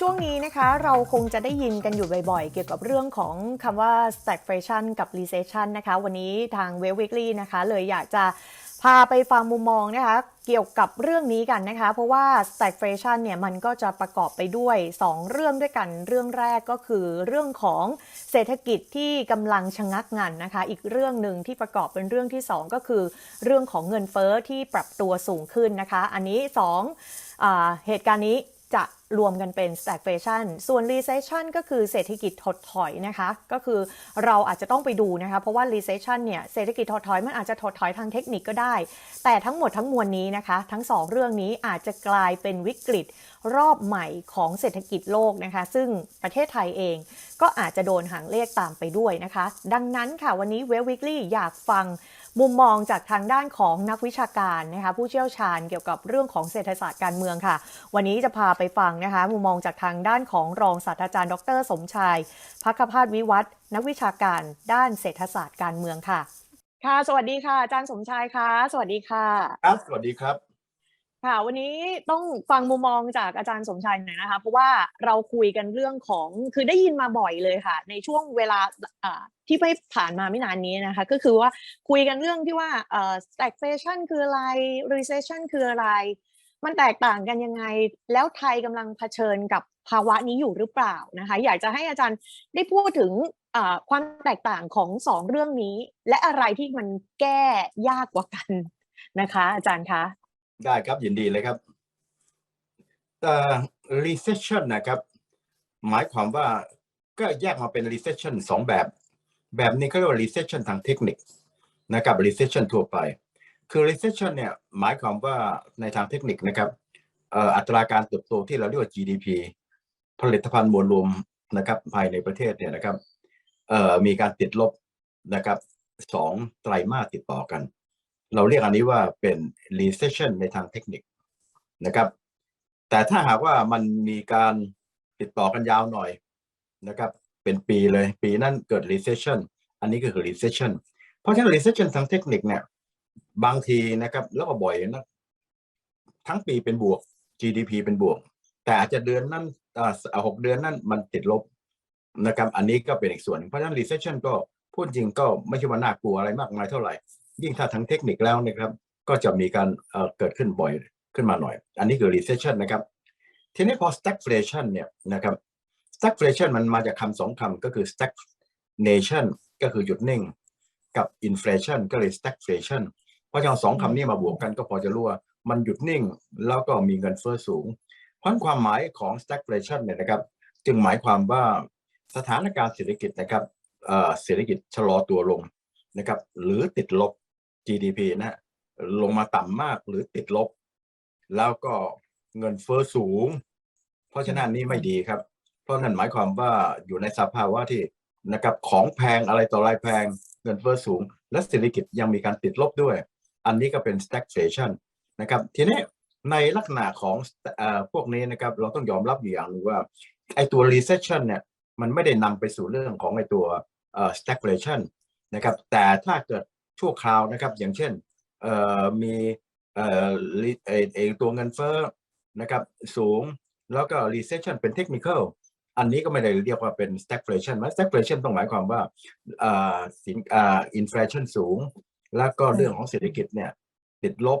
ช่วงนี้นะคะเราคงจะได้ยินกันอยู่บ่อยๆ เกี่ยวกับเรื่องของคำว่า stagflation กับ recession นะคะ วันนี้ทาง w e l l Weekly นะคะ เลยอยากจะพาไปฟังมุมมองนะคะเกี่ยวกับเรื่องนี้กันนะคะ เพราะว่า stagflation เนี่ยมันก็จะประกอบไปด้วย 2 เรื่องด้วยกัน เรื่องแรกก็คือเรื่องของเศรษฐกิจที่กำลังชะงักงันนะคะ อีกเรื่องหนึ่งที่ประกอบเป็นเรื่องที่ 2 ก็คือ เรื่องของเงินเฟ้อที่ปรับตัวสูงขึ้นนะคะ อันนี้2อ่าเหตุการณ์นี้ รวมกันเป็น stagflation ส่วน recession ก็คือเศรษฐกิจถดถอยนะคะ ก็คือเราอาจจะต้องไปดูนะคะ เพราะว่า recession เนี่ยเศรษฐกิจถดถอยมันอาจจะถดถอยทางเทคนิคก็ได้ แต่ทั้งหมดทั้งมวลนี้นะคะ ทั้งสองเรื่องนี้อาจจะกลายเป็นวิกฤตรอบใหม่ของเศรษฐกิจโลกนะคะ ซึ่งประเทศไทยเองก็อาจจะโดนหางเลขตามไปด้วยนะคะ ดังนั้นค่ะวันนี้ w e l l Weekly อยากฟัง มุมมองจากทางด้านของนักวิชาการนะคะผู้เชี่ยวชาญเกี่ยวกับเรื่องของเศรษฐศาสตร์การเมืองค่ะ วันนี้จะพาไปฟังนะคะมุมมองจากทางด้านของรองศาสตราจารย์ ดร สมชายพักพาสวิวัฒน์นักวิชาการด้านเศรษฐศาสตร์การเมืองค่ะ ค่ะ สวัสดีค่ะอาจารย์สมชายค่ะ สวัสดีค่ะ ครับ สวัสดีครับ ค่ะวันนี้ต้องฟังมุมมองจากอาจารย์สมชายหน่อยนะคะเพราะว่าเราคุยกันเรื่องของคือได้ยินมาบ่อยเลยค่ะ ในช่วงเวลาที่ไม่ผ่านมาไม่นานนี้นะคะ ก็คือว่าคุยกันเรื่องที่ว่า stagflation คืออะไร recession คืออะไร มันแตกต่างกันยังไง แล้วไทยกำลังเผชิญกับภาวะนี้อยู่หรือเปล่านะคะ อยากจะให้อาจารย์ได้พูดถึงความแตกต่างของสองเรื่องนี้ และอะไรที่มันแก้ยากกว่ากันนะคะ อาจารย์คะ ได้ครับยินดีเลยครับเอ่ recession นะครับ หมายความว่าก็แยกมาเป็น recession สองแบบ แบบนี้เขาเรียกว่า recession ทางเทคนิคนะครับ recession ทั่วไป คือ recession เนี่ยหมายความว่าในทางเทคนิคนะครับอ,อัตราการเติบโตที่เราเรียกว่า GDP ผลิตภัณฑ์มวลรวมนะครับภายในประเทศเนี่ยนะครับมีการติดลบนะครับสองไตรมาสติดต่อกัน เราเรียกอันนี้ว่าเป็น recession ในทางเทคนิคนะครับ แต่ถ้าหากว่ามันมีการติดต่อกันยาวหน่อยนะครับ เป็นปีเลยปีนั้นเกิด recession อันนี้ก็คือ recession เพราะฉะนั้น recession ทางเทคนิคเนี่ยบางทีนะครับแล้วก็บ่อยนะทั้งปีเป็นบวก GDP เป็นบวก แต่อาจจะเดือนนั้นอ่าหกเดือนนั้นมันติดลบนะครับ อันนี้ก็เป็นอีกส่วนหนึ่งเพราะฉะนั้น recession ก็พูดจริงก็ไม่ใช่ว่าน่ากลัวอะไรมากมายเท่าไหร่ ยิ่งถ้าทางเทคนิคแล้วนะครับ ก็จะมีการเอ่อเกิดขึ้นบ่อยขึ้นมาหน่อย อันนี้คือ recession นะครับ ทีนี้พอ stagflation เนี่ยนะครับ stagflation มันมาจากคำสองคำก็คือ stagnation ก็คือหยุดนิ่ง กับ inflation ก็เลย stagflation เพราะฉะนั้นสองคำนี้มาบวกกันก็พอจะรู้ว่ามันหยุดนิ่งแล้วก็มีเงินเฟ้อสูง เพราะฉะนั้นความหมายของ stagflation เนี่ยนะครับ จึงหมายความว่าสถานการณ์เศรษฐกิจนะครับอ่อเศรษฐกิจชะลอตัวลงนะครับ หรือติดลบ GDP นะฮะลงมาต่ำมากหรือติดลบ แล้วก็เงินเฟ้อสูง เพราะฉะนั้นนี่ไม่ดีครับ เพราะนั่นหมายความว่าอยู่ในสภาวะที่นะครับของแพงอะไรต่ออะไรแพงเงินเฟ้อสูง และเศรษฐกิจยังมีการติดลบด้วย อันนี้ก็เป็น stagflation นะครับ ทีนี้ในลักษณะของอพวกนี้นะครับ เราต้องยอมรับอยู่อย่างหนึงว่าไอตัว recession เนี่ยมันไม่ได้นำไปสู่เรื่องของไอตัว stagflation นะครับ แต่ถ้าเกิด ชั่วคราวนะครับ อย่างเช่นเอ่อมีเอ่อ re- ไอไอตัวเงินเฟ้อนะครับสูงแล้วก็ recession เป็น technical อันนี้ก็ไม่ได้เรียกว่าเป็น stagflation นะ stagflation ต้องหมายความว่าอ่าสินอ่า inflation สูง แล้วก็เรื่องของเศรษฐกิจเนี่ยติดลบ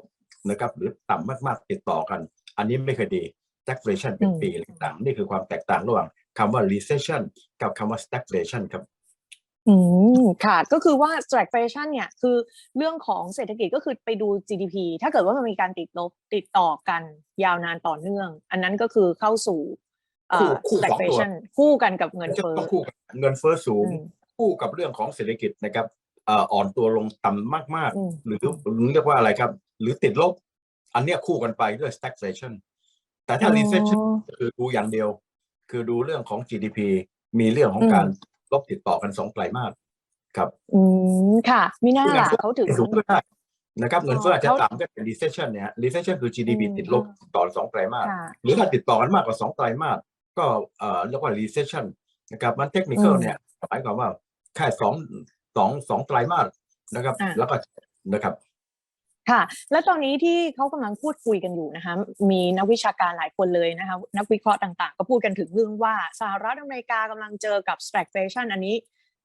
นะครับหรือต่ำมากๆติดต่อกัน อันนี้ไม่เคยดี stagflation เป็นอืมปีต่างๆนี่คือความแตกต่างระหว่างคำว่า recession กับคำว่า stagflation ครับ อืมค่ะ ก็คือว่า stagflation เนี่ย คือเรื่องของเศรษฐกิจก็คือไปดู GDP ถ้าเกิดว่ามันมีการติดลบติดต่อกันยาวนานต่อเนื่อง อันนั้นก็คือเข้าสู่เอ่อ คู่คู่สองตัว stagflation คู่กันกับเงินจะเฟ้อต้องคู่กับเงินเฟ้อสูงอืมคู่กับเรื่องของเศรษฐกิจนะครับเอ่ออ่อนตัวลงต่ำมากอืมๆหรือเรียกว่าอะไรครับ หรือติดลบ อันเนี้ยคู่กันไปด้วย stagflation แต่ถ้า recession คือดูอย่างเดียว คือดูเรื่องของ GDP มีเรื่องของการ ลบติดต่อกันสองไตรมาสครับ อืมค่ะมิน่าล่ะเขาถึงสูงก็ได้นะครับเงินเฟ้ออาจจะเขาต่ำก็เป็น recession เนี่ย recession คือ GDP อืมติดลบต่อสองไตรมาสค่ะหรือถ้าติดต่อกันมากกว่าสองไตรมาสก็เอ่อเรียกว่า recession นะครับมันเทคนิคอืมเนี่ยหมายความว่าแค่สองสองสองไตรมาสนะครับอะแล้วก็นะครับ ค่ะ และตอนนี้ที่เขากำลังพูดคุยกันอยู่นะคะ มีนักวิชาการหลายคนเลยนะคะ นักวิเคราะห์ต่างๆ ก็พูดกันถึงเรื่องว่าสหรัฐอเมริกากำลังเจอกับ stagflation อันนี้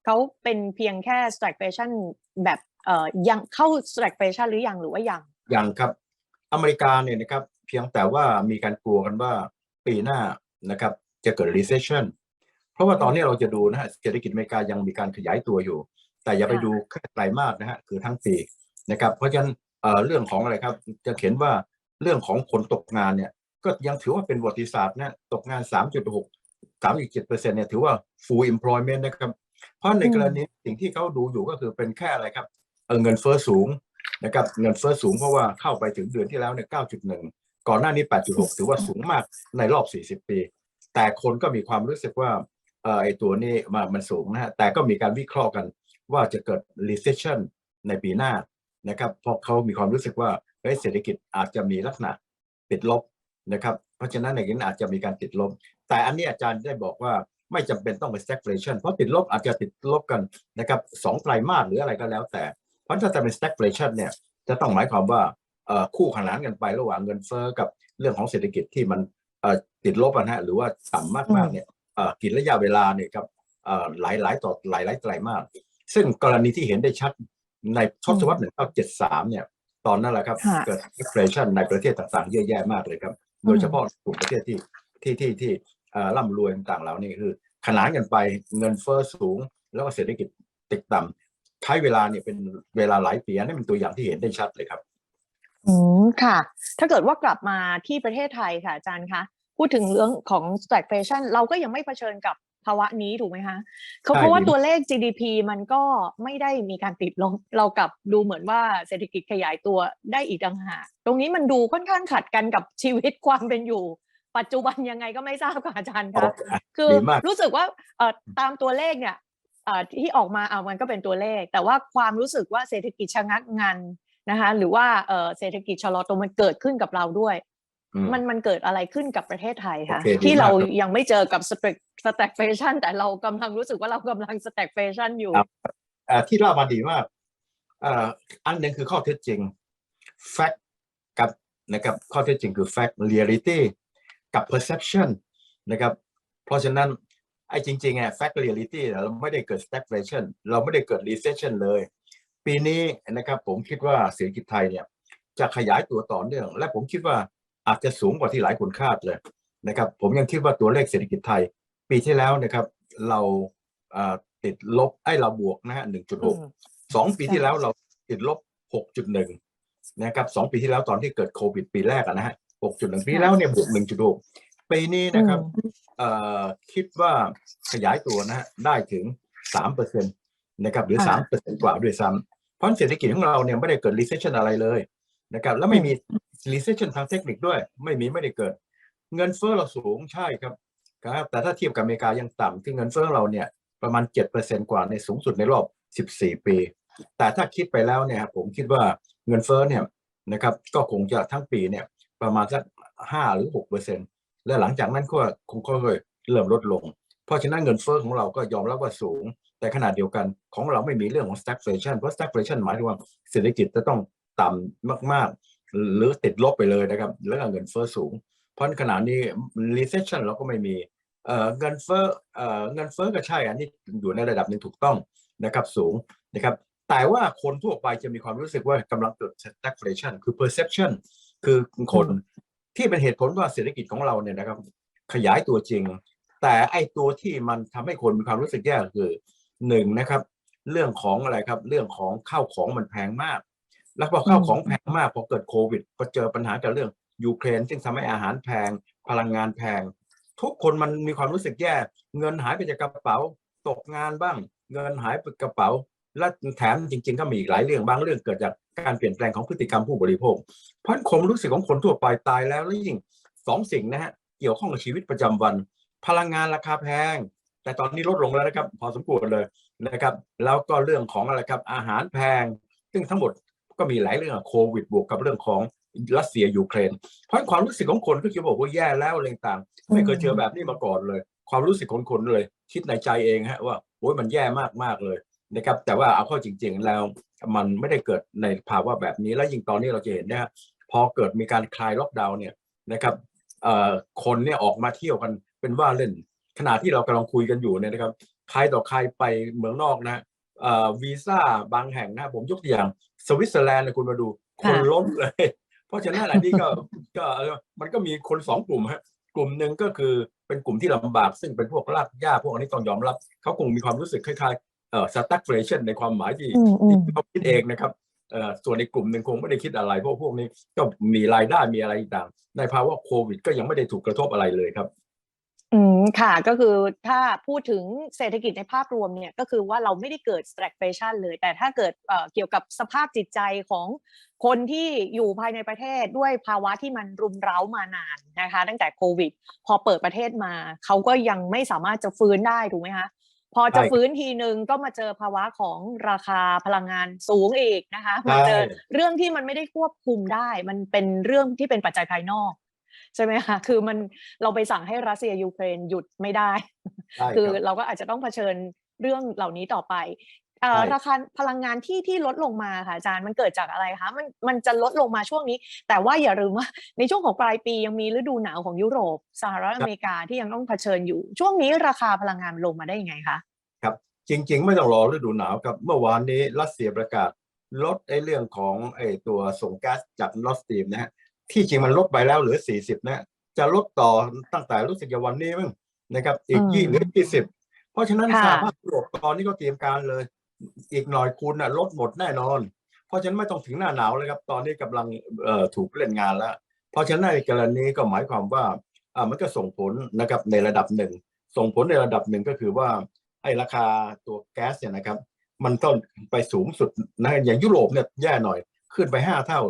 เขาเป็นเพียงแค่ stagflation แบบเอ่อยังเข้า stagflation หรือยังหรือว่ายังอย่างครับอเมริกาเนี่ยนะครับเพียงแต่ว่ามีการกลัวกันว่าปีหน้านะครับจะเกิด recession เพราะว่าตอนนี้เราจะดูนะฮะเศรษฐกิจอเมริกายังมีการขยายตัวอยู่ แต่อย่าไปค่ะดูแค่ไตรมาสนะฮะคือทั้งปีนะครับเพราะฉะนั้น เอ่อเรื่องของอะไรครับ จะเขียนว่าเรื่องของคนตกงานเนี่ย ก็ยังถือว่าเป็นประวัติศาสตร์นะตกงาน 3.6 3.7เปอร์เซ็นต์เนี่ยถือว่า full employment นะครับ เพราะในกรณีสิ่งที่เขาดูอยู่ก็คือเป็นแค่อะไรครับเอ่อเงินเฟ้อสูงนะครับเงินเฟ้อสูงเพราะว่าเข้าไปถึงเดือนที่แล้วเนี่ย 9.1 ก่อนหน้านี้ 8.6 ถือว่าสูงมากในรอบ 40 ปี แต่คนก็มีความรู้สึกว่าเอ่อไอ้ตัวนี้มามันสูงนะฮะแต่ก็มีการวิเคราะห์กันว่าจะเกิด recession ในปีหน้า นะครับเพราะเขามีความรู้สึกว่าเฮ้ยเศรษฐกิจอาจจะมีลักษณะติดลบนะครับ เพราะฉะนั้นในนี้อาจจะมีการติดลบ แต่อันนี้อาจารย์ได้บอกว่าไม่จำเป็นต้องเป็น stagflation เพราะติดลบอาจจะติดลบกันนะครับสองไตรมาสหรืออะไรก็แล้วแต่ เพราะถ้าจะเป็น stagflation เนี่ยจะต้องหมายความว่าเอ่อคู่ขนานกันไประหว่างเงินเฟ้อกับเรื่องของเศรษฐกิจที่มันเอ่อติดลบอะนะฮะหรือว่าต่ำมากๆเนี่ยเอ่อกินระยะเวลาเนี่ยครับเอ่อหลายหลายต่อหลายหลายไตรมาสซึ่งกรณีที่เห็นได้ชัด ในทศวรรษ1973เนี่ย ตอนนั้นแหละครับ ค่ะ เกิด stagflation ในประเทศต่างๆ เยอะแยะมากเลยครับ โดยเฉพาะกลุ่มประเทศที่ที่ที่ที่เอ่อร่ำรวยต่างๆเหล่านี้คือ ขนานกันไปเงินเฟ้อสูง แล้วก็เศรษฐกิจติดต่ำใช้เวลาเนี่ยเป็นเวลาหลายปีอันนี่เป็นตัวอย่างที่เห็นได้ชัดเลยครับ อืมค่ะ ถ้าเกิดว่ากลับมาที่ประเทศไทยค่ะอาจารย์คะ พูดถึงเรื่องของ stagflation เราก็ยังไม่เผชิญกับ ภาวะนี้ถูกไหมคะเขาใช่เพราะว่าดีตัวเลข GDP มันก็ไม่ได้มีการติดลบเรากลับดูเหมือนว่าเศรษฐกิจขยายตัวได้อีกต่างหาก ตรงนี้มันดูค่อนข้างขัดกันกับชีวิตความเป็นอยู่ ปัจจุบันยังไงก็ไม่ทราบค่ะอาจารย์คะคือดีมากรู้สึกว่าเอ่อตามตัวเลขเนี่ยเอ่อที่ออกมาเอามันก็เป็นตัวเลข แต่ว่าความรู้สึกว่าเศรษฐกิจชะงักงันนะคะหรือว่าเอ่อเศรษฐกิจชะลอตัวมันเกิดขึ้นกับเราด้วยอืมมันมันเกิดอะไรขึ้นกับประเทศไทยคะโอเคดีที่เรามากครับยังไม่เจอกับสเปก สแต็กเฟชันแต่เรากำลังรู้สึกว่าเรากำลังสแต็กเฟชันอยู่ที่เล่ามาดีมากอ่าอันหนึ่งคือข้อเท็จจริง fact กับนะครับข้อเท็จจริงคือ fact reality กับ perception นนะครับเพราะฉะนั้นไอ้จริงๆอะ fact reality เนี่ยเราไม่ได้เกิด stagflation เราไม่ได้เกิด recession เลย ปีนี้นะครับผมคิดว่าเศรษฐกิจไทยเนี่ยจะขยายตัวต่อเนื่อง และผมคิดว่าอาจจะสูงกว่าที่หลายคนคาดเลยนะครับผมยังคิดว่าตัวเลขเศรษฐกิจไทย ปีที่แล้วนะครับ เราอ่าติดลบไอ้เราบวกนะฮะหนึ่งจุดหกสองปีที่แล้วเราติดลบ6.1นะครับสองปีที่แล้วตอนที่เกิดโควิดปีแรกอะนะฮะ6.1ปีที่แล้วเนี่ยบวก1.6ปีนี้นะครับเอ่อคิดว่าขยายตัวนะฮะได้ถึง3%นะครับหรือค่ะ3%กว่าด้วยซ้ำเพราะเศรษฐกิจของเราเนี่ยไม่ได้เกิด recession อะไรเลยนะครับ แล้วไม่มี recession ทางเทคนิคด้วย ไม่มีไม่ได้เกิด เงินเฟ้อเราสูงใช่ครับ ครับแต่ถ้าเทียบกับอเมริกายังต่ำที่เงินเฟ้อเราเนี่ยประมาณ 7%กว่าในสูงสุดในรอบ 14 ปี แต่ถ้าคิดไปแล้วเนี่ยผมคิดว่าเงินเฟ้อเนี่ยนะครับก็คงจะทั้งปีเนี่ยประมาณสักห้าหรือหกเปอร์เซ็นและหลังจากนั้นก็คงค่อยๆเริ่มลดลง เพราะฉะนั้นเงินเฟ้อของเราก็ยอมรับว่าสูง แต่ขนาดเดียวกันของเราไม่มีเรื่องของ stagflation เพราะ stagflation หมายถึงว่าเศรษฐกิจจะต้องต่ำมากๆ หรือติดลบไปเลยนะครับแล้วเงินเฟ้อสูง เพราะขณะนี้ recession เราก็ไม่มีเงินเฟ้อเงินเฟ้อก็ใช่ อันนี้อยู่ในระดับหนึ่งถูกต้องนะครับสูงนะครับ แต่ว่าคนทั่วไปจะมีความรู้สึกว่ากำลังเกิด stagflation คือ perception คือคนที่เป็นเหตุผลว่าเศรษฐกิจของเราเนี่ยนะครับ ขยายตัวจริง แต่ไอ้ตัวที่มันทำให้คนมีความรู้สึกแย่คือหนึ่งนะครับ เรื่องของอะไรครับ เรื่องของข้าวของมันแพงมาก แล้วพอข้าวของแพงมากพอเกิดโควิดพอเจอปัญหากับเรื่อง ยูเครนซึ่งทำให้อาหารแพง พลังงานแพง ทุกคนมันมีความรู้สึกแย่ เงินหายไปจากกระเป๋า ตกงานบ้าง เงินหายไปกระเป๋า และแถมจริง ๆ ก็มีอีกหลายเรื่องบางเรื่องเกิดจากการเปลี่ยนแปลงของพฤติกรรมผู้บริโภค เพราะความรู้สึกของคนทั่วไปตายแล้วแล้วยิ่งสองสิ่งนะฮะเกี่ยวข้องกับชีวิตประจำวัน พลังงานราคาแพง แต่ตอนนี้ลดลงแล้วนะครับ พอสมควรเลยนะครับ แล้วก็เรื่องของอะไรครับอาหารแพง ซึ่งทั้งหมดก็มีหลายเรื่องโควิดบวกกับเรื่องของ รัสเซียยูเครน เพราะความรู้สึกของคนก็คิดว่าโอ้แย่แล้วอะไรต่างๆไม่เคยเจอแบบนี้มาก่อนเลย ความรู้สึกของคนเลย คิดในใจเองฮะว่าโอ้ยมันแย่มากมากๆเลยนะครับ แต่ว่าเอาเข้าจริง ๆ แล้วมันไม่ได้เกิดในภาวะแบบนี้แล้วยิ่งตอนนี้เราจะเห็นนะพอเกิดมีการคลายล็อกดาวน์เนี่ยนะครับเอ่อคนเนี่ยออกมาเที่ยวกันเป็นว่าเล่น ขณะที่เรากำลังคุยกันอยู่เนี่ยนะครับใครต่อใครไปเมืองนอกนะเอ่อวีซ่าบางแห่งนะผมยกตัวอย่างสวิตเซอร์แลนด์นะคุณมาดู คนค่ะล้นเลย เพราะฉะนั้นอันนี้ก็ก็เอ่อมันก็มีคนสองกลุ่มฮะกลุ่มหนึ่งก็คือเป็นกลุ่มที่ลำบาก ซึ่งเป็นพวกรากหญ้าพวกอันนี้ต้องยอมรับเขาคงมีความรู้สึกคล้ายๆเอ่อ stagflation ในความหมายที่อืมอืมที่เขาคิดเองนะครับเอ่อส่วนในกลุ่มหนึ่งคงไม่ได้คิดอะไรเพราะพวกนี้ก็มีรายได้มีอะไรต่างในภาวะโควิด ก็ยังไม่ได้ถูกกระทบอะไรเลยครับ อืม ค่ะ ก็คือถ้าพูดถึงเศรษฐกิจในภาพรวมเนี่ย ก็คือว่าเราไม่ได้เกิด stagflation เลย แต่ถ้าเกิด เอ่อ เกี่ยวกับสภาพจิตใจของคนที่อยู่ภายในประเทศด้วยภาวะที่มันรุมเร้ามานานนะคะ ตั้งแต่โควิด พอเปิดประเทศมา เขาก็ยังไม่สามารถจะฟื้นได้ ถูกไหมคะ พอจะใช่ฟื้นทีนึงก็มาเจอภาวะของราคาพลังงานสูงอีกนะคะมาเจอใช่เรื่องที่มันไม่ได้ควบคุมได้ มันเป็นเรื่องที่เป็นปัจจัยภายนอก ใช่ไหมคะคือมันเราไปสั่งให้รัสเซียยูเครนหยุดไม่ได้ใช่คือครับเราก็อาจจะต้องเผชิญเรื่องเหล่านี้ต่อไปเอ่อใช่ราคาพลังงานที่ที่ลดลงมาค่ะอาจารย์มันเกิดจากอะไรคะมันมันจะลดลงมาช่วงนี้ แต่ว่าอย่าลืมว่าในช่วงของปลายปียังมีฤดูหนาวของยุโรป สหรัฐอเมริกาที่ยังต้องเผชิญอยู่ ช่วงนี้ราคาพลังงานมันลงมาได้ยังไงคะครับ จริง ๆ ไม่ต้องรอฤดูหนาวครับเมื่อวานนี้รัสเซียประกาศลดไอ้เรื่องของไอ้ตัวส่งก๊าซจากนอร์สตรีมนะฮะ ที่จริงมันลดไปแล้วเหลือ40นะฮะจะลดต่อตั้งแต่รู้สึกจะวันนี้มั้งนะครับ อีกอืมยี่เหลือ20เพราะฉะนั้นค่ะสหภาพยุโรปตอนนี้ก็เตรียมการเลย อีกหน่อยคุณน่ะลดหมดแน่นอน เพราะฉะนั้นไม่ต้องถึงหน้าหนาวเลยครับ ตอนนี้กำลังเอ่อถูกเล่นงานแล้ว เพราะฉะนั้นในกรณีก็หมายความว่าอ่ามันก็ส่งผลนะครับในระดับหนึ่ง ส่งผลในระดับหนึ่งก็คือว่าไอ้ราคาตัวแก๊สเนี่ยนะครับ มันต้องไปสูงสุดนะอย่างยุโรปเนี่ยแย่หน่อย ขึ้นไปห้าเท่า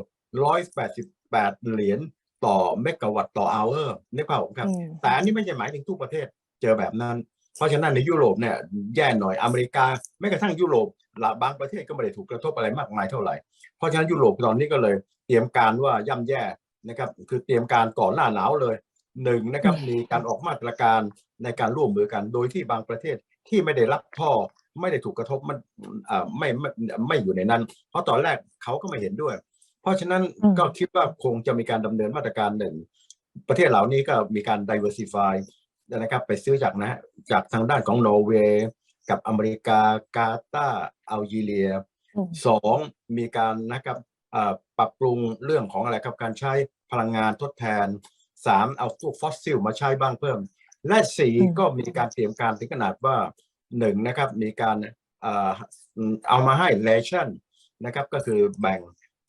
ร้อยแปดสิบ แปดเหรียญต่อเมกะวัตต์ต่ออเวอร์นึกภาพผมครับอืมแต่อันนี้ไม่ใช่หมายถึงทุกประเทศเจอแบบนั้น เพราะฉะนั้นในยุโรปเนี่ยแย่หน่อยอเมริกาแม้กระทั่งยุโรปละบางประเทศก็ไม่ได้ถูกกระทบอะไรมากมายเท่าไหร่ เพราะฉะนั้นยุโรปตอนนี้ก็เลยเตรียมการว่าย่ำแย่นะครับคือเตรียมการก่อนหน้าหนาวเลยหนึ่งนะครับมีการออกมาตรการในการร่วมมือกัน โดยที่บางประเทศที่ไม่ได้รับท่อไม่ได้ถูกกระทบมันอ่าไม่ไม่ไม่อยู่ในนั้น เพราะตอนแรกเขาก็ไม่เห็นด้วย เพราะฉะนั้นอืมก็คิดว่าคงจะมีการดำเนินมาตรการหนึ่ง ประเทศเหล่านี้ก็มีการ diversify นะครับไปซื้อจากนะฮะจากทางด้านของนอร์เวย์กับอเมริกากาตาร์อัลจีเรียอืมสองมีการนะครับอ่าปรับปรุงเรื่องของอะไรครับการใช้พลังงานทดแทนสามเอาพวกฟอสซิลมาใช้บ้างเพิ่ม และสี่อืมก็มีการเตรียมการถึงขนาดว่าหนึ่งนะครับมีการอ่าเอามาให้เลชั่นนะครับก็คือแบ่ง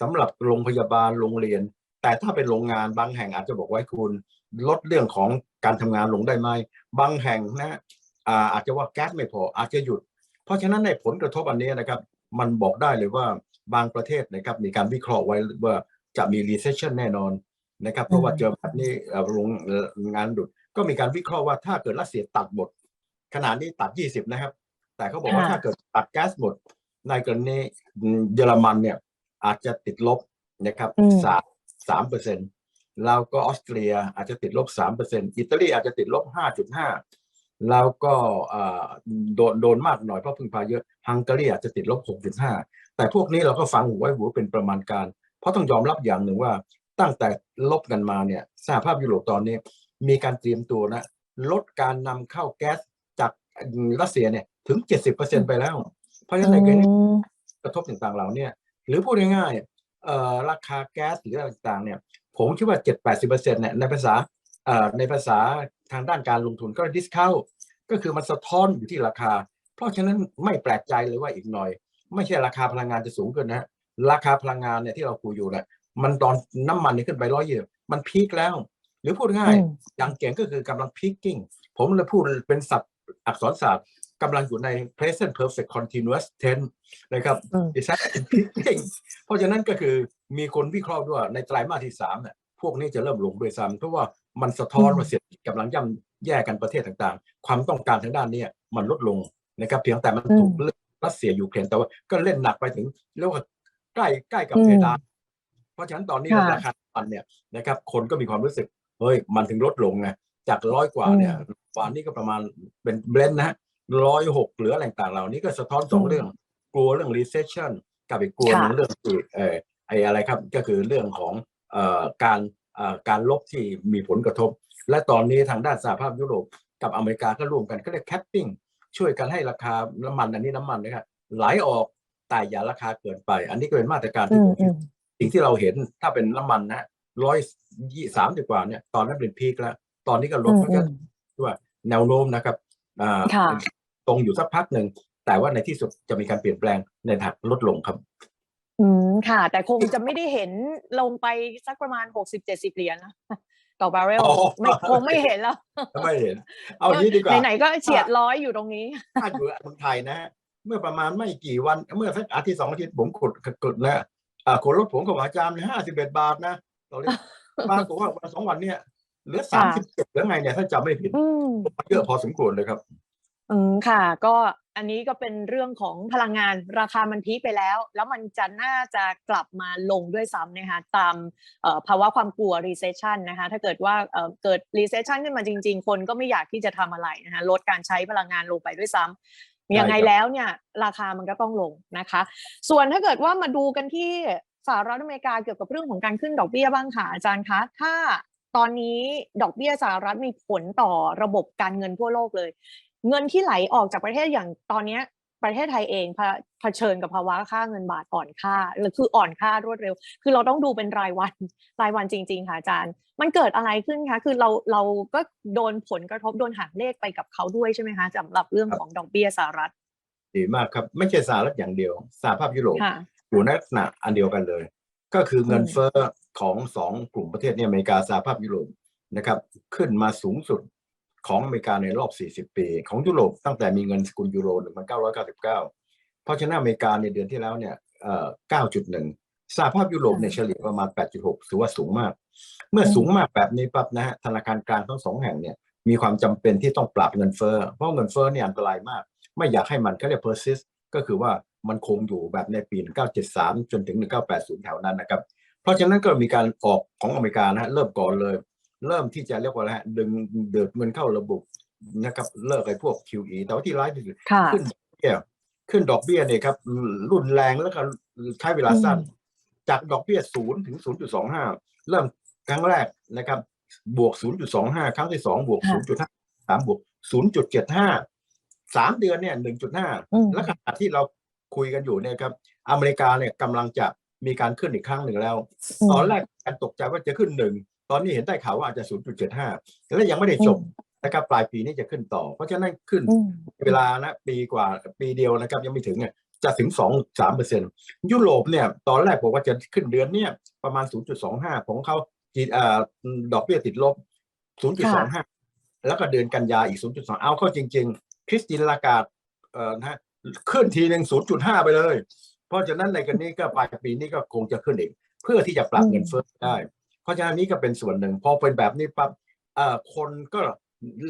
สำหรับโรงพยาบาลโรงเรียน แต่ถ้าเป็นโรงงานบางแห่งอาจจะบอกไว้คุณลดเรื่องของการทำงานลงได้ไหมบางแห่งนะอ่าอาจจะว่าแก๊สไม่พออาจจะหยุด เพราะฉะนั้นในผลกระทบอันนี้นะครับ มันบอกได้เลยว่าบางประเทศนะครับมีการวิเคราะห์ไว้ว่าจะมี recession แน่นอนนะครับ เพราะว่าเจอแบบนี้เอ่อโรงเอ่องานดุดก็มีการวิเคราะห์ว่าถ้าเกิดรัสเซียตัดหมด ขนาดนี้ตัด 20 นะครับ แต่เขาบอกว่าค่ะถ้าเกิดตัดแก๊สหมดในกรณีเยอรมันเนี่ย อาจจะติดลบนะครับอืมสามสามเปอร์เซ็นต์แล้วก็ออสเตรียอาจจะติดลบสามเปอร์เซ็นต์อิตาลีอาจจะติดลบห้าจุดห้าแล้วก็อ่าโดนโดนมากหน่อยเพราะพึ่งพาเยอะฮังการีอาจจะติดลบหกจุดห้าแต่พวกนี้เราก็ฟังหูไว้หูเป็นประมาณการ เพราะต้องยอมรับอย่างหนึ่งว่าตั้งแต่ลบกันมาเนี่ยสหภาพยุโรปตอนนี้ มีการเตรียมตัวนะลดการนำเข้าแก๊สจากรัสเซียเนี่ยถึง70%ไปแล้ว เพราะฉะนั้นในกรณีอืมกระทบต่างๆเหล่าเนี้ หรือพูดง่ายๆเอ่อราคาแก๊สหรืออะไรต่างๆเนี่ยผมคิดว่า 7-80%เนี่ยในภาษาเอ่อในภาษาทางด้านการลงทุนก็ดิสคาวก็คือมันสะท้อนอยู่ที่ราคา เพราะฉะนั้นไม่แปลกใจเลยว่าอีกหน่อย ไม่ใช่ราคาพลังงานจะสูงขึ้นนะฮะราคาพลังงานเนี่ยที่เราคุยอยู่เนี่ยมันตอนน้ำมันนี่ขึ้นไปร้อยเยอะมันพีคแล้ว หรือพูดง่ายอืมอย่างเก่งก็คือกำลังพีคกิ้งผมเลยพูดเป็นศัพท์อักษรศาสตร์ กำลังอยู่ใน present perfect continuous tense นะครับอืมดิฉันพีคเพราะฉะนั้นก็คือมีคนวิเคราะห์ด้วยว่าในไตรมาสที่สามเนี่ยพวกนี้จะเริ่มลงด้วยซ้ำเพราะว่ามันสะท้อนอืมว่าเศรษฐกิจกำลังย่ำแย่กันประเทศต่างๆ ความต้องการทางด้านเนี้มันลดลงนะครับเพียงแต่มันถูกเรื่องรัสเซียยูเครนแต่ว่าก็เล่นหนักไปถึงเรียกว่าใกล้ใกล้กับเพดานเพราะฉะนั้นตอนนี้ค่ะราคาน้ำมันเนี่ยนะครับ คนก็มีความรู้สึกเฮ้ยมันถึงลดลงไงจากร้อยกว่าเนี่ยวันนี้ก็ประมาณเป็นเบลนด์นะฮะ ร้อยหกหรืออะไรต่างๆเหล่านี้ก็สะท้อนสองอืมเรื่องกลัวเรื่อง recession กับอีกกลัวหนึ่งค่ะเรื่องที่เออไออะไรครับก็คือเรื่องของเอ่อการเอ่อการลบที่มีผลกระทบ และตอนนี้ทางด้านสหภาพยุโรปกับอเมริกาก็ร่วมกันก็เรียก capping ช่วยกันให้ราคาน้ำมันอันนี้น้ำมันนะครับไหลออกแต่อย่าราคาเกินไป อันนี้ก็เป็นมาตรการอืที่มผมอืคิดมสิ่งที่เราเห็นถ้าเป็นน้ำมันนะร้อยยี่สามสิบกว่าเนี่ยตอนนั้นเป็นพีคแล้ว ตอนนี้ก็ลอืดมมันอืก็มว่าแนวโน้มนะครับอ่าค่ะต รงอยู่สักพักหนึ่ง แต่ว่าในที่สุดจะมีการเปลี่ยนแปลงในทางลดลงครับ อืมค่ะ แต่คงจะไม่ได้เห็นลงไปสักประมาณหกสิบเจ็ดสิบเหรียญนะต่อบาร์เรลอ๋อไม่คงไม่เห็นแล้วไม่เห็น เอาอย่างนี้ดีกว่าไหนๆก็เฉียดร้อยอยู่ตรงนี้ถ้าอยู่เมืองไทยนะ เมื่อประมาณไม่กี่วัน เมื่อสักอาทิตย์สองอาทิตย์ผมกดกดนะอ่าคนรถผมกับอาจารย์ห้าสิบเอ็ดบาทนะตอนนี้ปรากฏว่าวันสองวันเนี่ยเหลือสามสิบเจ็ดหรือไงเนี่ยถ้าจำไม่ผิดอืมเยอะพอสมควรเลยครับ อืมค่ะ ก็อันนี้ก็เป็นเรื่องของพลังงานราคามันพีคไปแล้ว แล้วมันจะน่าจะกลับมาลงด้วยซ้ำนะคะตามเอ่อภาวะความกลัว recession นะคะถ้าเกิดว่าเอ่อเกิด recession ขึ้นมาจริง ๆ คนก็ไม่อยากที่จะทำอะไรนะคะลดการใช้พลังงานลงไปด้วยซ้ำยังไงครับ แล้วเนี่ยราคามันก็ต้องลงนะคะ ส่วนถ้าเกิดว่ามาดูกันที่สหรัฐอเมริกาเกี่ยวกับเรื่องของการขึ้นดอกเบี้ยบ้างค่ะอาจารย์คะถ้าตอนนี้ดอกเบี้ยสหรัฐมีผลต่อระบบการเงินทั่วโลกเลย เงินที่ไหลออกจากประเทศอย่างตอนเนี้ยประเทศไทยเองเผเผชิญกับภาวะค่าเงินบาทอ่อนค่าหรือคืออ่อนค่ารวดเร็ว คือเราต้องดูเป็นรายวันรายวันจริง ๆ ค่ะอาจารย์ มันเกิดอะไรขึ้นคะ คือเราเราก็โดนผลกระทบโดนหักเลขไปกับเขาด้วยใช่ไหมคะสำหรับเรื่องของดอกเบี้ยสหรัฐดีมากครับ ไม่ใช่สหรัฐอย่างเดียวสหภาพยุโรปค่ะอยู่ในลักษณะอันเดียวกันเลย ก็คือเงินอืมเฟ้อของสองกลุ่มประเทศเนี่ยอเมริกาสหภาพยุโรปนะครับ ขึ้นมาสูงสุด ของอเมริกาในรอบ 40 ปี ของยุโรปตั้งแต่มีเงินสกุลยูโร 1999 เพราะฉะนั้นอเมริกาในเดือนที่แล้วเนี่ย9.1 สหภาพยุโรปเนี่ยเฉลี่ยประมาณ 8.6 ถือว่าสูงมาก เมื่อสูงมากแบบนี้ปั๊บนะฮะธนาคารกลางทั้งสองแห่งเนี่ยมีความจำเป็นที่ต้องปรับเงินเฟ้อ เพราะเงินเฟ้อเนี่ยอันตรายมาก ไม่อยากให้มันเขาเรียก persist ก็คือว่ามันคงอยู่แบบในปี 1973 จนถึง 1980 แถวนั้นนะครับ เพราะฉะนั้นก็มีการออกของอเมริกานะฮะเริ่มก่อนเลย เริ่มที่จะเรียกว่าอะไรฮะดึงเดือดเงินเข้าระบบนะครับ เลิกไอ้พวก QE แต่ว่าที่ร้ายที่สุดค่ะขึ้นดอกเบี้ยขึ้นดอกเบี้ยเนี่ยครับ รุนแรงแล้วก็ใช้เวลาสั้นอืมจากดอกเบี้ยศูนย์ถึง0.25เริ่มครั้งแรกนะครับ บวก0.25ครั้งที่สองบวก0.5สามบวก0.75สามเดือนเนี่ยอืม1.5แล้วขณะที่เราคุยกันอยู่เนี่ยครับ อเมริกาเนี่ยกำลังจะมีการขึ้นอีกครั้งหนึ่งแล้ว ตอนแรกการตกใจว่าจะขึ้นหนึ่ง ตอนนี้เห็นได้ข่าวว่าอาจจะ 0.75 และยังไม่ได้จบนะครับปลายปีนี้จะขึ้นต่อ เพราะฉะนั้นขึ้นอืมเวลานะปีกว่าปีเดียวนะครับยังไม่ถึงเนี่ยจะถึงสองสามเปอร์เซ็นยุโรปเนี่ยตอนแรกบอกว่าจะขึ้นเดือนเนี่ยประมาณ 0.25 ของเขาจีเอ่อดอกเบี้ยติดลบ 0.25 แล้วก็เดือนกันยาอีก 0.2 เอาเข้าจริง ๆ คริสตินลากาดเอ่อนะฮะขึ้นทีหนึ่ง0.5 ไปเลย เพราะฉะนั้นในกันนี้ก็ปลายปีนี้ก็คงจะขึ้นอีก เพื่อที่จะปรับเงินเฟ้อได้เพ ราะฉะนั้นนี้ก็เป็นส่วนหนึ่ง พอเป็นแบบนี้ปั๊บเอ่อคนก็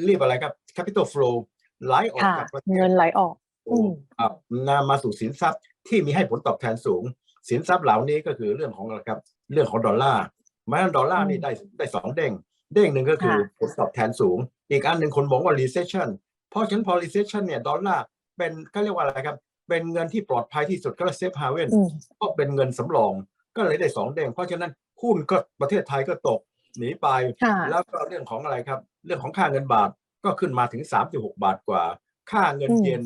เรียกอะไรครับ capital flow ไหลออกค่ะจากประเทศเงินไหลออกอืมอ่านำมาสู่สินทรัพย์ที่มีให้ผลตอบแทนสูง สินทรัพย์เหล่านี้ก็คือเรื่องของอะไรครับ เรื่องของดอลลาร์แม้ดอลลาร์นี่อืมได้ได้สองเด้ง เด้งหนึ่งก็คือค่ะผลตอบแทนสูง อีกอันหนึ่งคนมองว่า recession เพราะฉะนั้นพอ recession เนี่ยดอลลาร์เป็นก็เรียกว่าอะไรครับ เป็นเงินที่ปลอดภัยที่สุดก็เซฟฮาเวนอืมก็เป็นเงินสำรอง ก็เลยได้สองเด้ง เพราะฉะนั้น หุ้นก็ประเทศไทยก็ตกหนีไปค่ะแล้วก็เรื่องของอะไรครับ เรื่องของค่าเงินบาทก็ขึ้นมาถึง 36 บาทกว่า ค่าเงินอืมเยน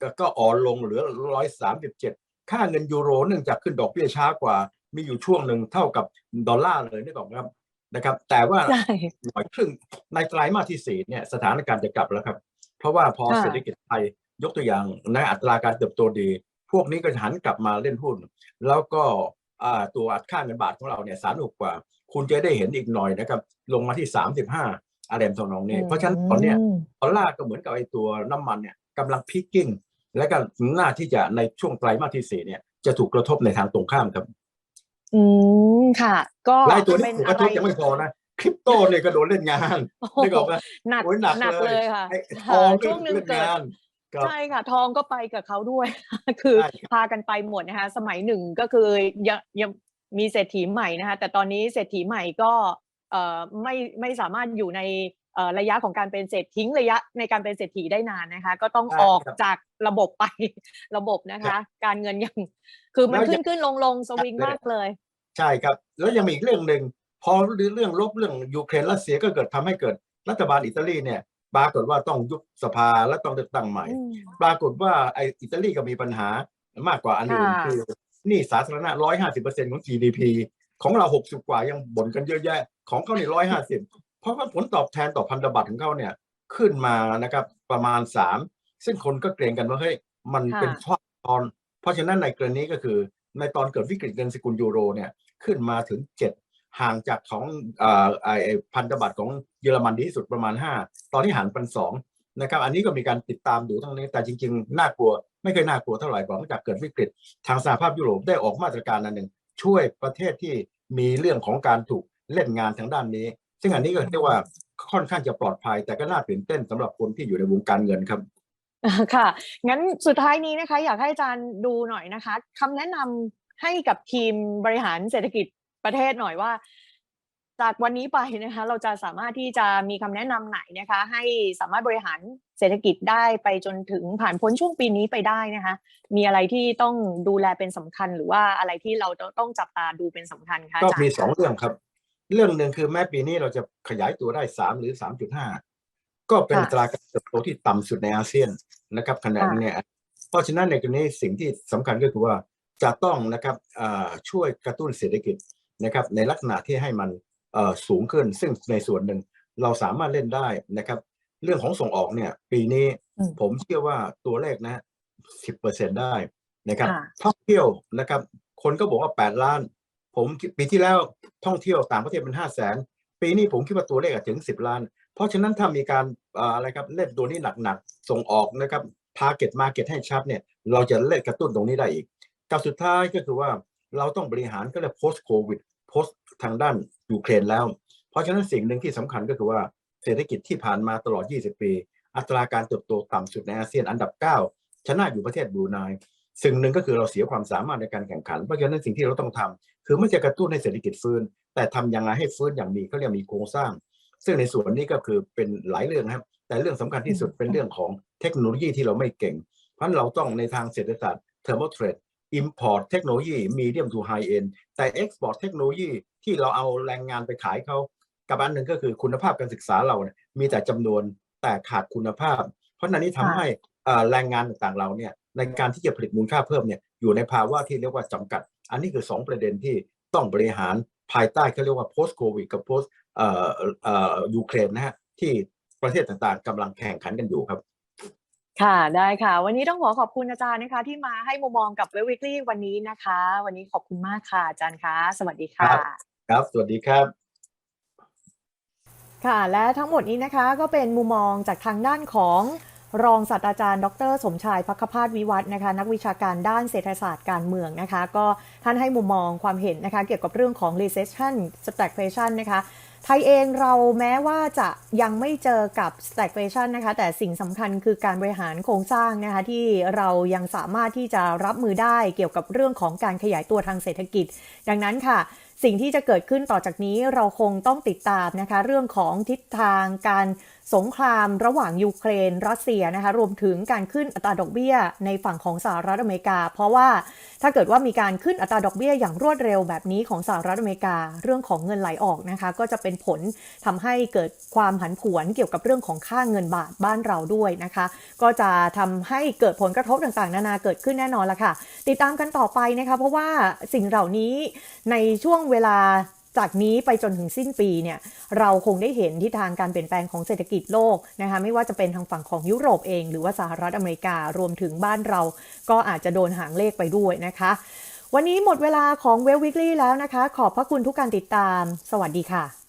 ก็ก็อ่อนลงเหลือ 137 ค่าเงินยูโรเนื่องจากขึ้นดอกเบี้ยช้ากว่า มีอยู่ช่วงหนึ่งเท่ากับดอลลาร์เลยนึกออกไหมครับนะครับ แต่ว่าใช่หน่อยครึ่งในไตรมาสที่สี่เนี่ยสถานการณ์จะกลับแล้วครับ เพราะว่าพอค่ะเศรษฐกิจไทยยกตัวอย่างในอัตราการเติบโตดี พวกนี้ก็จะหันกลับมาเล่นหุ้น แล้วก็อ่า ตัวอัดค่าเงินบาทของเราเนี่ยสารกว่า คุณจะได้เห็นอีกหน่อยนะครับ ลงมาที่35อะไรทำนองนี้เพราะฉะนั้นตอนเนี้ยมดอลลาร์ก็เหมือนกับไอ้ตัวน้ำมันเนี่ยกำลังพิกกิ้งและก็หน้าที่จะในช่วงไตรมาสที่สี่เนี่ยจะถูกกระทบในทางตรงข้ามครับ อืมค่ะ ก็และไอ้ตัวนี้เป็นถูกกอะระทไรบยังไม่พอนะคริปโตเนี่ยก็โดนเล่นงานโอ้โหนึกออกไหมหนักโอ้ยหนักหนักเลยเลยค่ะไอ้ทค่ะองก็ช่วงหนึ่งเล่นเกิด งานครับใช่ค่ะ ทองก็ไปกับเขาด้วย คือใช่ครับพากันไปหมดนะคะ สมัยหนึ่งก็คือยังยังมีเศรษฐีใหม่นะคะ แต่ตอนนี้เศรษฐีใหม่ก็เอ่อไม่ไม่สามารถอยู่ในเอ่อระยะของการเป็นเศรษฐทิ้งระยะในการเป็นเศรษฐีได้นานนะคะ ก็ต้องใช่ออกครับจากระบบไประบบนะครัคะบการเงินยังคือมันแล้วขึ้ยันงขึ้นลงลงสวิงครับมากเลย ใช่ครับ แล้วยังมีอีกเรื่องหนึ่งพอเรื่องลบเรื่องยูเครนรัสเซียก็เกิดทำให้เกิดรัฐบาลอิตาลีเนี่ย ปรากฏว่าต้องยุบสภาและต้องเลือกตั้งใหม่อืมปรากฏว่าไออิตาลีก็มีปัญหามากกว่าอันอื่นค่ะคือหนี้สาธารณะ150%ของ GDP ของเรา60กว่ายังบ่นกันเยอะแยะ ของเขาเนี่ย150เพราะว่าผลตอบแทนต่อพันธบัตรของเขาเนี่ยขึ้นมานะครับประมาณ3ซึ่งคนก็เกรงกันว่าเฮ้ยมันค่ะเป็นช่วงตอน เพราะฉะนั้นในกรณีก็คือในตอนเกิดวิกฤตเงินสกุลยูโรเนี่ยขึ้นมาถึง7 ห่างจากของออพันธบัตรของเยอรมันดีที่สุดประมาณ 5 ตอนนี้ห่างเป็นสองนะครับ อันนี้ก็มีการติดตามดูทั้งนี้แต่จริงๆ น่ากลัว ไม่เคยน่ากลัวเท่าไหร่หลังจากเกิดวิกฤต ทางสหภาพยุโรปได้ออกมาตรการอันหนึ่ง ช่วยประเทศที่มีเรื่องของการถูกเล่นงานทางด้านนี้ ซึ่งอันนี้ก็เรียกว่าค่อนข้างจะปลอดภัย แต่ก็น่าตื่นเต้นสำหรับคนที่อยู่ในวงการเงินครับอ่าค่ะ งั้นสุดท้ายนี้นะคะ อยากให้อาจารย์ดูหน่อยนะคะคำแนะนำให้กับทีมบริหารเศรษฐกิจ ประเทศหน่อยว่า จากวันนี้ไปนะคะ เราจะสามารถที่จะมีคำแนะนำไหนนะคะ ให้สามารถบริหารเศรษฐกิจได้ไปจนถึงผ่านพ้นช่วงปีนี้ไปได้นะคะ มีอะไรที่ต้องดูแลเป็นสำคัญ หรือว่าอะไรที่เราต้องจับตาดูเป็นสำคัญคะก็อาจารย์มีสองเรื่องครับ เรื่องหนึ่งคือแม้ปีนี้เราจะขยายตัวได้สามหรือสามจุดห้าก็เป็นอัตราการเติบโตที่ต่ำสุดในอาเซียนนะครับขณะนี้เนี่ยเพราะฉะนั้นในกรณีสิ่งที่สำคัญก็คือว่าจะต้องนะครับอ่าช่วยกระตุ้นเศรษฐกิจ นะครับในลักษณะที่ให้มันเอ่อสูงขึ้น ซึ่งในส่วนหนึ่งเราสามารถเล่นได้นะครับ เรื่องของส่งออกเนี่ย ปีนี้อืมผมเชื่อว่าตัวเลขนะสิบเปอร์เซ็นได้นะครับค่ะท่องเที่ยวนะครับ คนก็บอกว่าแปดล้าน ผมคิดปีที่แล้วท่องเที่ยวต่างประเทศเป็นห้าแสนปีนี้ผมคิดว่าตัวเลขอาจจะถึงสิบล้าน เพราะฉะนั้นถ้ามีการเอ่ออะไรครับเล่นตัวนี้หนักๆส่งออกนะครับ target market ให้ชัดเนี่ย เราจะเล่นกระตุ้นตรงนี้ได้อีกกับสุดท้ายก็คือว่า เราต้องบริหารก็เรียก post covid post ทางด้านยูเครนแล้ว เพราะฉะนั้นสิ่งหนึ่งที่สำคัญก็คือว่าเศรษฐกิจที่ผ่านมาตลอด 20 ปี อัตราการเติบโตต่ำสุดในอาเซียนอันดับ 9 ชนะอยู่ประเทศบรูไนสิ่งหนึ่งก็คือเราเสียความสามารถในการแข่งขัน เพราะฉะนั้นสิ่งที่เราต้องทำคือไม่ใช่กระตุ้นให้เศรษฐกิจฟื้น แต่ทำยังไงให้ฟื้นอย่างมีเขาเรียกมีโครงสร้าง ซึ่งในส่วนนี้ก็คือเป็นหลายเรื่องครับ แต่เรื่องสำคัญที่สุดเป็นเรื่องของเทคโนโลยีที่เราไม่เก่ง เพราะเราต้องในทางเศรษฐศาสตร์ thermal trade import เทคโนโลยี medium to high end แต่ export เทคโนโลยีที่เราเอาแรงงานไปขายเขากับอันหนึ่งก็คือคุณภาพการศึกษาเราเนี่ยมีแต่จำนวนแต่ขาดคุณภาพ เพราะฉะนั้นนี่ทำให้เอ่อแรงงานต่างๆเราเนี่ยในการที่จะผลิตมูลค่าเพิ่มเนี่ยอยู่ในภาวะที่เรียกว่าจำกัด อันนี้คือสองประเด็นที่ต้องบริหารภายใต้เขาเรียกว่า post covid กับ post เอ่อเอ่อยูเครนนะฮะที่ประเทศต่างๆกำลังแข่งขันกันอยู่ครับ ค่ะ ได้ค่ะ วันนี้ต้องขอขอบคุณอาจารย์นะคะ ที่มาให้มุมมองกับเววิกลี่วันนี้นะคะ วันนี้ขอบคุณมากค่ะอาจารย์คะ สวัสดีค่ะ ครับครับ สวัสดีครับ ค่ะ และทั้งหมดนี้นะคะก็เป็นมุมมองจากทางด้านของรองศาสตราจารย์ ดร สมชายพักขพาสวิวัฒน์นะคะ นักวิชาการด้านเศรษฐศาสตร์การเมืองนะคะ ก็ท่านให้มุมมองความเห็นนะคะ เกี่ยวกับเรื่องของ recession stagflation นะคะ ไทยเองเราแม้ว่าจะยังไม่เจอกับ stagflation นะคะ แต่สิ่งสำคัญคือการบริหารโครงสร้างนะคะ ที่เรายังสามารถที่จะรับมือได้เกี่ยวกับเรื่องของการขยายตัวทางเศรษฐกิจ ดังนั้นค่ะ สิ่งที่จะเกิดขึ้นต่อจากนี้เราคงต้องติดตามนะคะ เรื่องของทิศทางการ สงครามระหว่างยูเครน รัสเซียนะคะรวมถึงการขึ้นอัตราดอกเบี้ยในฝั่งของสหรัฐอเมริกา เพราะว่าถ้าเกิดว่ามีการขึ้นอัตราดอกเบี้ยอย่างรวดเร็วแบบนี้ของสหรัฐอเมริกา เรื่องของเงินไหลออกนะคะก็จะเป็นผลทำให้เกิดความผันผวนเกี่ยวกับเรื่องของค่าเงินบาทบ้านเราด้วยนะคะ ก็จะทำให้เกิดผลกระทบต่างๆ นานาเกิดขึ้นแน่นอนละค่ะ ติดตามกันต่อไปนะคะเพราะว่าสิ่งเหล่านี้ในช่วงเวลา จากนี้ไปจนถึงสิ้นปีเนี่ยเราคงได้เห็นทิศทางการเปลี่ยนแปลงของเศรษฐกิจโลกนะคะไม่ว่าจะเป็นทางฝั่งของยุโรปเอง หรือว่าสหรัฐอเมริการวมถึงบ้านเราก็อาจจะโดนหางเลขไปด้วยนะคะ วันนี้หมดเวลาของเวลวิกลี่แล้วนะคะ ขอบพระคุณทุกการติดตาม สวัสดีค่ะ